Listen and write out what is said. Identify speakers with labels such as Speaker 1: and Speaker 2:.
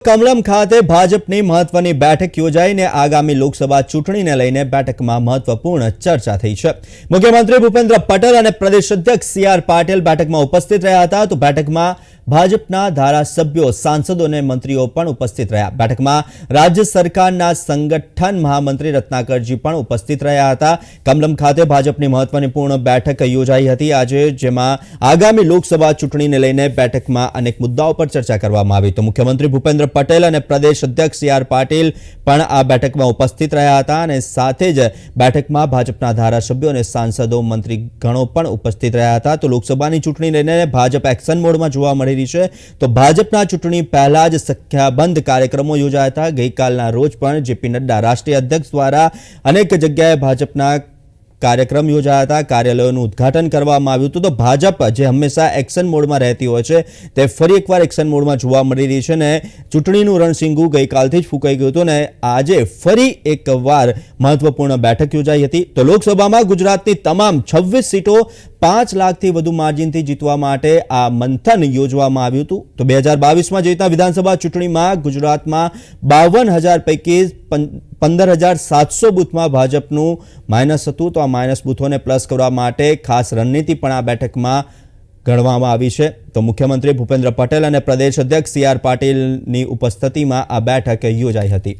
Speaker 1: કમલમ ખાતે ભાજપની મહત્વની બેઠક યોજાઈને આગામી લોકસભા ચૂંટણીને લઈને બેઠકમાં મહત્વપૂર્ણ ચર્ચા થઈ છે. મુખ્યમંત્રી ભૂપેન્દ્ર પટેલ અને પ્રદેશ અધ્યક્ષ સી આર પાટીલ બેઠકમાં ઉપસ્થિત રહ્યા હતા. તો બેઠકમાં ભાજપના ધારાસભ્યો, સાંસદો અને મંત્રીઓ પણ ઉપસ્થિત રહ્યા. બેઠકમાં રાજ્ય સરકારના સંગઠન મહામંત્રી રત્નાકરજી પણ ઉપસ્થિત રહ્યા હતા. કમલમ ખાતે ભાજપની મહત્વની પૂર્ણ બેઠક યોજાઈ હતી. આજે જેમાં આગામી લોકસભા ચૂંટણીને લઈને બેઠકમાં અનેક મુદ્દાઓ પર ચર્ચા કરવામાં આવી. તો મુખ્યમંત્રી ભૂપેન્દ્ર પટેલ અને પ્રદેશ અધ્યક્ષ સી આર પાટીલ પણ આ બેઠકમાં ઉપસ્થિત રહ્યા હતા અને સાથે જ બેઠકમાં ભાજપના ધારાસભ્યો અને સાંસદો મંત્રી ગણો પણ ઉપસ્થિત રહ્યા હતા. તો લોકસભાની ચૂંટણી લઈને ભાજપ એક્શન મોડમાં જોવા મળી રહી છે. તો ભાજપના ચૂંટણી પહેલા જ સંખ્યાબંધ કાર્યક્રમો યોજાયા હતા. ગઈકાલના રોજ પણ જેપી નડ્ડા રાષ્ટ્રીય અધ્યક્ષ દ્વારા અનેક જગ્યાએ ભાજપના કાર્યક્રમ યોજાયા હતા. કાર્યાલયોનું ઉદ્ઘાટન કરવામાં આવ્યું હતું. તો ભાજપ જે હંમેશા એક્શન મોડમાં રહેતી હોય છે, તે ફરી એકવાર એક્શન મોડમાં જોવા મળી રહી છે ને ચૂંટણીનું રણસિંગુ ગઈકાલથી જ ફૂંકાઈ ગયું હતું ને આજે ફરી એકવાર મહત્વપૂર્ણ બેઠક યોજાઈ હતી. તો લોકસભામાં ગુજરાતની તમામ છવ્વીસ સીટો પાંચ લાખથી વધુ માર્જિનથી જીતવા માટે આ મંથન યોજવામાં આવ્યું હતું. તો બે હજાર બાવીસમાં જે વિધાનસભા ચૂંટણીમાં ગુજરાતમાં બાવન હજાર પૈકી પંદર હજાર સાતસો બૂથમાં ભાજપનું માઇનસ હતું. તો આ માઇનસ બૂથોને પ્લસ કરવા માટે ખાસ રણનીતિ પણ આ બેઠકમાં ગણવામાં આવી છે. તો મુખ્યમંત્રી ભૂપેન્દ્ર પટેલ અને પ્રદેશ અધ્યક્ષ સી આર પાટીલની ઉપસ્થિતિમાં આ બેઠક યોજાઈ હતી.